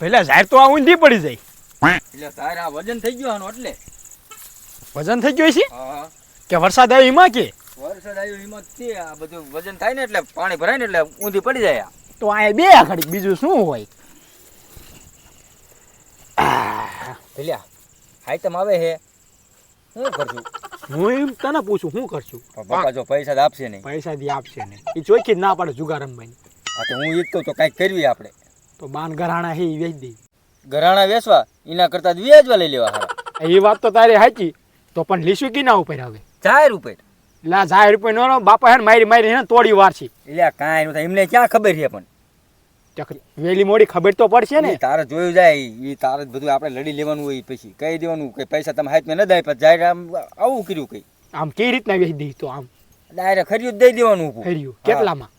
પેલા ઝાડ તો આ ઊંધી પડી જાય. એટલે તાર આ વજન થઈ ગયો આનો એટલે. વજન થઈ ગયું છે કે વરસાદ આવ્યો એમાં કે? વરસાદ આવ્યો એમાં કે આ બધું વજન થાય ને એટલે પાણી ભરાય ને એટલે ઊંધી પડી જાય તો આ બે આખડી બીજું શું હોય? પેલ્યા હાઈતમ આવે હે. શું કરશું? હું એમ તને પૂછું શું કરશું? બાપા જો પૈસા આપશે નહીં. પૈસા દી આપશે નહીં. એ ચોખ્ખી જ ના પાડે જુગારમ ભાઈ હું એક તો કાંઈક કરવી આપણે. તો બાન ગરાણા હે વેચી દે. ગરાણા વેચવા? એના કરતા વ્યાજવા લઈ લેવા હારા. એ વાત તો તારી સાચી તો પણ લીસું કીના ઉપર આવે? જાહેર ઉપર? લા જાહેર ઉપર નો બાપા હે મારી મારી હે ને તોડી વાર છે. એટલે કાંઈ નું એમને ક્યાં ખબર છે પણ? વેલી મોડી ખબર તો પડશે ને. તારે જોયું જાય એ તારે જ બધું આપણે લડી લેવાનું હોય પછી. કહી દેવાનું કે પૈસા તમે હાથમાં ન દાય પણ જાય આમ આવું કર્યું કઈ. આમ કઈ રીતના વેચી દઈ તો આમ? ડાયરેક્ટ ખર્યું દઈ દેવાનું ઊભું. કેટલામાં?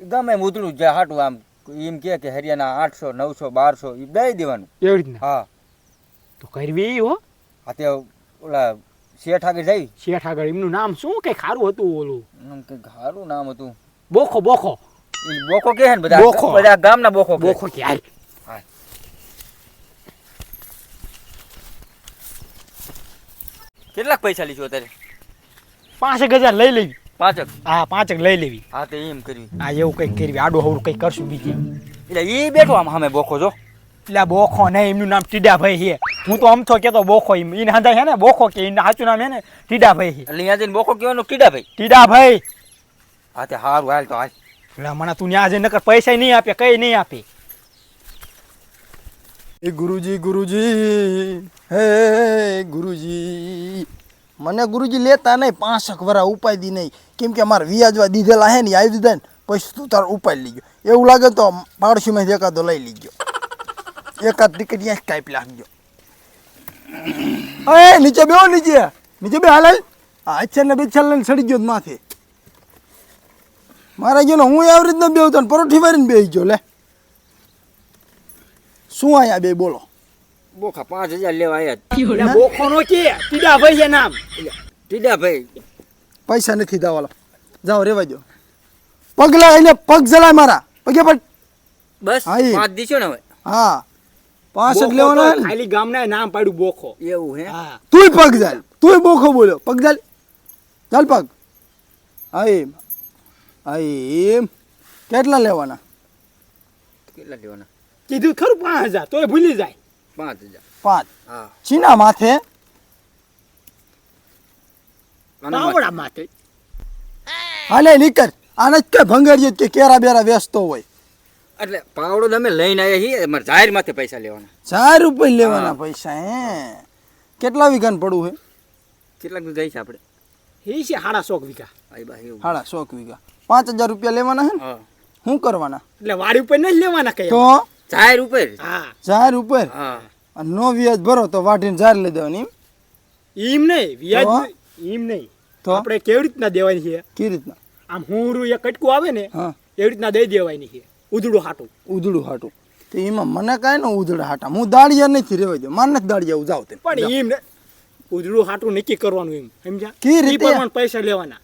ગમે ઉતરું જે હાટું આમ એમ કે કે હરિયાણા આઠસો નવસો બારસો એ દઈ દેવાનું. એવી રીતના? હા. તો કરવી હો. આ તે ઓલા શેઠ આગળ જઈ શેઠ આગળ એમનું નામ શું કઈ ખારું હતું ઓલું? એમ કે ખારું નામ હતું. બોખો બોખો. બોખો કે ને બધા? બોખો. બધા ગામના બોખો બોખો કે હાલ. કેટલાક પૈસા લીધો અત્યારે? પાંચ એક હજાર લઈ લેવી પાંચક? હા પાંચક લઈ લેવી. હા તે એમ કરવી આ એવું કંઈક કરવી. આડું હવડું કંઈક કરશું બીજી. એટલે એ બેઠો આમ સામે બોખો જો. એટલે બોખો નહીં એમનું નામ ટીડાભાઈ છે. હું તો અમથો કેતો બોખો એમ. એને હાંધા છે ને બોખો કે એના સાચું નામ છે ને ટીડાભાઈ છે. એટલે અહીંયા જઈને બોખો કહેવાનું કીડા ભાઈ ટીડાભાઈ. હા તે સારું હાલ તો હાલ. એટલે મને તું ત્યાં જઈને નકર પૈસા નહીં આપે કઈ નહીં આપે. એ ગુરુજી ગુરુજી હે ગુરુજી. મને ગુરુજી લેતા નહીં, પાંસઠ વરા ઉપાય દી નહીં. કેમ કે અમારે વ્યાજવા દીધેલા હે ને આવી દીધા ને, પછી તું તાર લઈ ગયો એવું લાગે તો પાડોશીમાંથી એકાદો લઈ લઈ ગયો એકાદ ટિકિટ ત્યાં ટાઈપ લાગજો એ નીચે બેહો નીચે. નીચે બે હાલ. આ અચ્છા ને બેચ્છા લઈને સડી ગયો માથે. મારા ગયો હું આવી રીતના બેહતો પરોઠી મારીને બેહી ગયો, લે. શું અહીંયા બે બોલો? બોખા પાંચ હજાર લેવા આવ્યા બોખો નો? કે ટીડાભાઈ છે નામ. ટીડા ભાઈ પૈસા નથી દાવાલો જાઓ રેવા દો. પગલા એને પગ જલાય મારા. પગે પડ બસ. પાંચ દીશો ને હવે. હા. પાંસઠ બોખો લેવાના? ખાલી ગામના નામ પાડ્યું બોખો. એવું હે? હા. તુંય પગ જાલ. તુંય બોખો બોલ્યો. પગ જાલ. ચાલ પગ. હા એમ. હા એમ. કેટલા લેવાના? કેટલા લેવાના? કીધું ખરું પાંચ હજાર. તોય ભૂલી જાય. પાંચ હજાર. પાંચ. હા. ચીના માથે? આના માથે. હાલે નીકળ. આને જ કે ભંગારીએ કે કેરા બેરા વેચતો હોય. એટલે પાવડો તમે લઈને આવ્યા છીએ મારે જાહેર માથે પૈસા લેવાના. ચાર રૂપિયા લેવાના પૈસા હે. કેટલા વીઘાને પડવું હે? કેટલાક ગઈ છે આપણે? એ છે હાડા સોક વીઘા. આઈ બા એવું. હાડા સો વીઘા. પાંચ હજાર રૂપિયા લેવાના હે ને? શું કરવાના? એટલે વાડી ઉપર નહીં લેવાના કઈ તો? જાહેર ઉપર? હા. ચાર ઉપર? હા. અને નો વ્યાજ ભરો તો વાટીને ઝાર લઈ દેવાની એમ? નહીં વ્યાજ એમ નહીં તો? આપણે કેવી રીતના દેવાની છે? કેવી રીતના? આમ હું એ કટકું આવે ને એવી રીતના દઈ દેવાની છે ઉધડું હાટું. ઉધડું હાટું. તો એમાં મને કાંઈ ને ઉધડે હાટા. હું દાળિયા નથી રેવા દઉં મારે નથી દાળિયા જાવ તે પણ એમ ને ઉધડું હાટું નક્કી કરવાનું એમ સમજ્યા? કે રીતે? પૈસા લેવાના.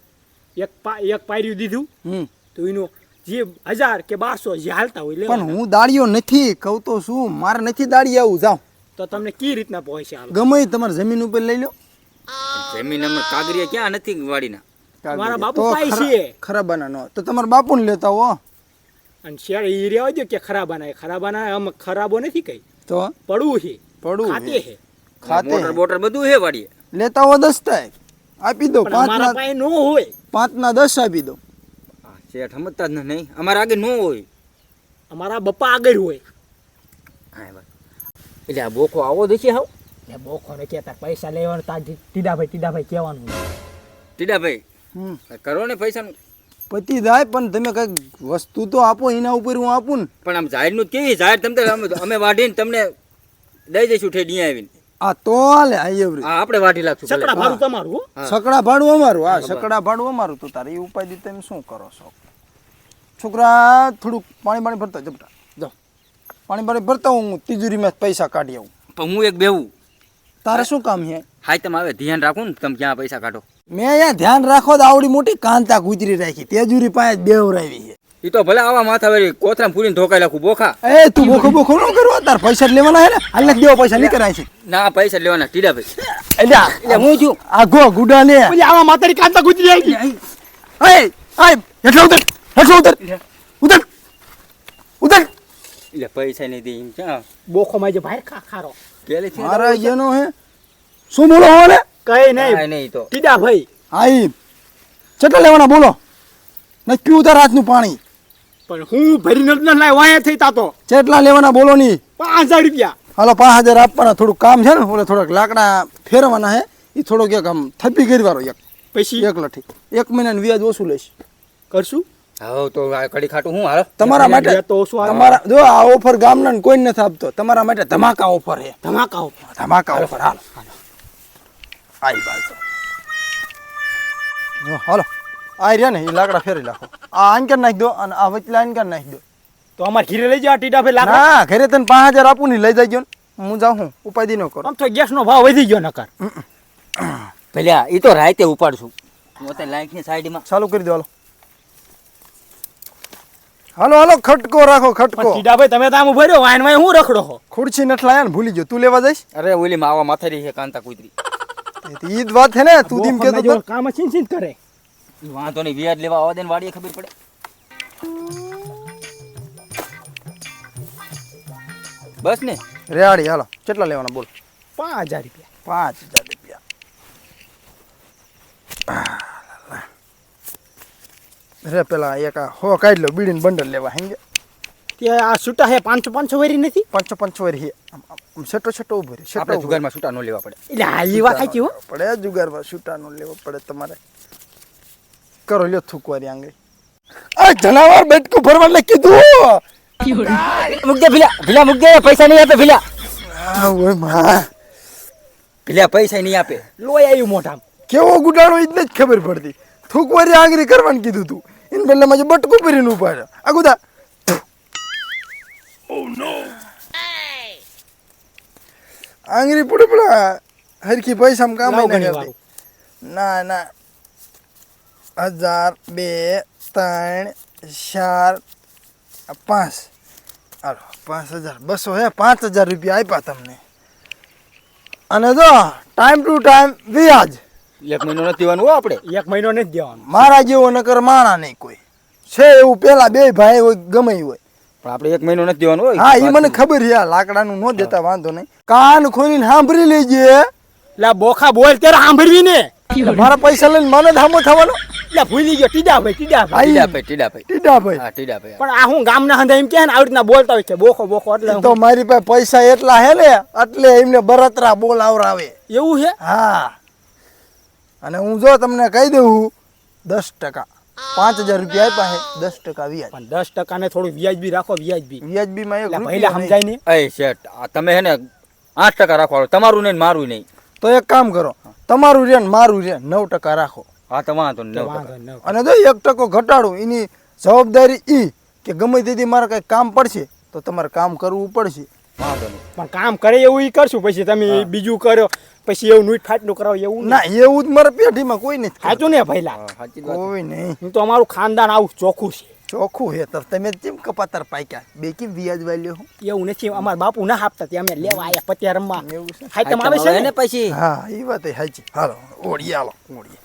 એક એક પાયરી દીધું હમ. તો એનું જે હજાર કે બારસો જે હાલતા હોય પણ હું દાળિયો નથી કહું તો શું મારે નથી દાળિયા આવું જાવ તો તમને કઈ રીતના પહોંચે આવે ગમે એ તમારે જમીન ઉપર લઈ લો. જમીન અમે કાગરિયા ક્યાં નથી વાડીના? મારા બાપુ તો પાય ખરા- છે. ખરાબાના નો તો તમારા બાપુને લેતા હો. અને શેર ઈ રહ્યા હોય કે ખરાબાના. ખરાબાના આમ ખરાબો નથી કઈ. તો? પડવું છે પડવું ખાતે છે. છે ખાતે મોટર બોટર બધું હે વાડીએ? લેતા હો દસ થાય આપી દો. પણ અમારા પાંચના પાસે નો હોય. પાંચના દસ આપી દો. આ શેઠ સમજતા જ નહીં. અમારે આગળ ન હોય. અમારા બપ્પા આગળ હોય. હા બસ એટલે આ બોખો આવો દેખી હાવ ને બોખોને કહેતા કેતા પૈસા લેવાનું તાર ટીડાભાઈ ટીડાભાઈ કહેવાનું ટીડાભાઈ હમ. કરો ને પૈસાનું પતિ જાય પણ તમે કંઈક વસ્તુ તો આપો એના ઉપર હું આપું ને. પણ આમ જાહેરનું નું કેવી? જાહેર તમે તો અમે- વાઢીને તમને દઈ જઈશું ઠેડી આવીને. આ તો હાલે આ હા આપણે વાઢી લાગશું સકડા ભાડું તમારું સકડા ભાડું અમારું હા સકડા ભાડું અમારું તો તારે એ ઉપાય તમે શું કરો છો? છોકરા થોડુંક પાણી પાણી ભરતા જપટા પાણી પાણી ભરતા હું તિજોરીમાં પૈસા કાઢી આવું. પણ હું એક બેવું તારે શું કામ છે? હાય તમે હવે ધ્યાન રાખો ને તમે ક્યાં પૈસા કાઢો? મેં અહીંયા ધ્યાન રાખો તો આવડી મોટી કાંતા ગુજરી રાખી. તેજુરી પાસે બેવરાવી છે. ઈ તો ભલે આવા માથા વેરી કોથરામ પૂરીને ધોકાઈ નાખું બોખા. એ તું બોખો બોખો ન કરો. તાર પૈસા લેવાના હે ને? હાલ દેવો પૈસા નહીં કરાય છે ના પૈસા લેવાના ટીડા ભાઈ. એટલે એટલે હું છું. આગો ગુડા ને આવા માતારી કાંતા ગુજરી આવી એ આય હેઠળ ઉતર હેઠળ ઉતર. ઉતર. ઉતર. એટલે પૈસા નહીં દે એમ ક્યાં બોખો માં જે ભાઈ ખા ખારો. પેલેથી મારા જેનો હે? શું બોલો હો ને કઈ નહીં. નહીં નહીં તો. ટીડા ભાઈ. આઈ. કેટલા લેવાના બોલો? નથી પીવું તાર હાથનું પાણી? પણ હું ભરી નથી લાય વાયા થઈ તાતો કેટલા લેવાના બોલો નહીં પાંચ હજાર રૂપિયા. હાલો પાંચ હજાર આપવાના થોડું કામ છે ને ઓલે થોડાક લાકડા ફેરવાના હે એ થોડોક એક આમ થપ્પી કરી વાળો એક. પછી? એક લઠી એક મહિનાનું વ્યાજ ઓછું લઈશ. કરશું? હા તો આ કડી ખાટું હું હાલ? તમારા માટે તો શું. તમારા જો આ ઓફર ગામના ને કોઈ નથી આપતો. તમારા માટે ધમાકા ઓફર છે. ધમાકા ઓફર. ધમાકા ઓફર હાલ. આઈ બાજુ. જો હાલો. આ રહ્યા ને એ લાકડા ફેરી નાખો. આ આન કરી નાખી દો અને આ વચલા આન કરી નાખી દો? તો અમારે ઘીરે લઈ જાવ ટીડા ભાઈ લાકડા? ના ઘરે તને પાંચ હજાર આપું ને લઈ જાય હું જાઉં હું ઉપાધિ ન કરો. આમ તો ગેસ નો ભાવ વધી ગયો નકર. પેલા એ તો રાતે ઉપાડશું. હું તો લાઈકની સાઈડમાં ચાલુ કરી દો હાલો. હાલો હાલો ખટકો રાખો ખટકો. ટીડા ભાઈ તમે તો આમ ઊભા રહ્યો વાયન વાય હું રખડો હો ખુરશી નથી લાયા ને ભૂલી ગયો. તું લેવા જઈશ? અરે ઓલી માવા માથેરી છે કાંતા કુતરી. ઈદ વાત છે ને તું દીમ કે તો. કામ છીન છીન કરે. વાંધો નહીં વ્યાજ લેવા આવવા દે ને વાડીએ ખબર પડે. બસ ને? રેવાડી હાલો. કેટલા લેવાના બોલ. પાંચ હજાર રૂપિયા. પાંચ હજાર રૂપિયા. રે પેલા એક આ હો કાઢી લો બીડીને બંડલ લેવા હેંગે તે આ છૂટા હે પાંચસો પાંચસો વેરી નથી? પાંચ પાંચ વરી હે. આમ છેટો છેટો ઊભો રે છેટો આપણે જુગારમાં છૂટા ન લેવા પડે. એટલે આ એ વાત સાચી હો. પડે જુગારમાં છૂટાનો લેવો પડે તમારે. કરો લ્યો થૂકવારી આંગળી. આ જનાવર બેટકું ભરવા લે કીધું મુક દે ભીલા ભીલા મુક દે પૈસા નહીં આપે ભીલા. ઓયમાં. ભીલા પૈસા નહીં આપે. લોહી આવ્યું મોઢામાં. કેવો ગુડાણો ઈ જ ખબર પડતી. થૂકવારી આંગળી કરવાનું કીધું તું. એને બદલે માં બટકું ભરીને ઉપાડ્યો આ ગુદા. આંગળી પડે પેલા હરખી પૈસા કામ કરતી. ના ના. હજાર બે ત્રણ ચાર પાંચ. હાલો પાંચ હજાર. બસો હે પાંચ હજાર રૂપિયા આપ્યા તમને. અને જો ટાઈમ ટુ ટાઈમ વ્યાજ. એક મહિનો નથી દેવાનું હો આપણે. એક મહિનો નથી દેવાનું. મારા જેવો નકર માણા નહીં કોઈ. છે એવું પેલા બે ભાઈ હોય ગમે હોય. પણ આપણે એક મહિનો નથી દેવાનું હોય. હા એ મને ખબર છે લાકડાનું નો દેતા વાંધો નહીં. કાન ખોલીને સાંભળી લેજે. લા બોખા બોલ ત્યારે સાંભળવી ને. મારા પૈસા લઈને મને ધામો થવાનો? ભૂલી ગયો ટીડા ભાઈ ટીડા ભાઈ ટીડા ભાઈ ટીડા ભાઈ ટીડા ભાઈ હા. ટીડા ભાઈ પણ આ હું ગામના હંધા એમ કે ને આવી રીતના બોલતા હોય છે બોખો બોખો એટલે તો મારી પાસે પૈસા એટલા હે ને એટલે એમને બરતરા બોલ આવરાવે એવું છે? હા. અને હું જો તમને કહી દઉં દસ ટકા. પાંચ હજાર રૂપિયા આપ્યા છે દસ ટકા વ્યાજ. પણ દસ ટકા ને થોડું વ્યાજ બી રાખો વ્યાજ બી વ્યાજબીમાં બી માં પહેલા સમજાય નહીં? અય શેઠ આ તમે હે ને આઠ ટકા રાખો તમારું નહીં મારું નહીં. તો એક કામ કરો તમારું રે ને મારું રે નવ ટકા રાખો. હા તો વાંધો તો નવ ટકા. અને જો એક ટકો ઘટાડું એની જવાબદારી ઈ કે ગમે તેથી મારે કંઈ કામ પડશે તો તમારે કામ કરવું પડશે. પણ કામ કરે એવું ઈ કરશું. પછી તમે બીજું કરો પછી એવું નુઈટ ફાટનું કરાવો એવું ના એવું જ મારા પેઢીમાં કોઈ નથી કરતું. સાચું ને ભાઈલા? હા, સાચી જ વાત કોઈ નહીં. હું તો અમારું ખાનદાન આવું ચોખ્ખું છે. ચોખ્ખું હે તો તમે કેમ કપાતર પાક્યા. બે કેમ વ્યાજ વાલ્યો હું? એવું નથી. અમારા બાપુ ના આપતા ત્યાં અમે લેવા આયા પત્યા રમવા. એવું છે? હાય તમે આવે છે ને? પછી? હા એ વાત હાચી. હાલો ઓળી હાલો ઓળીએ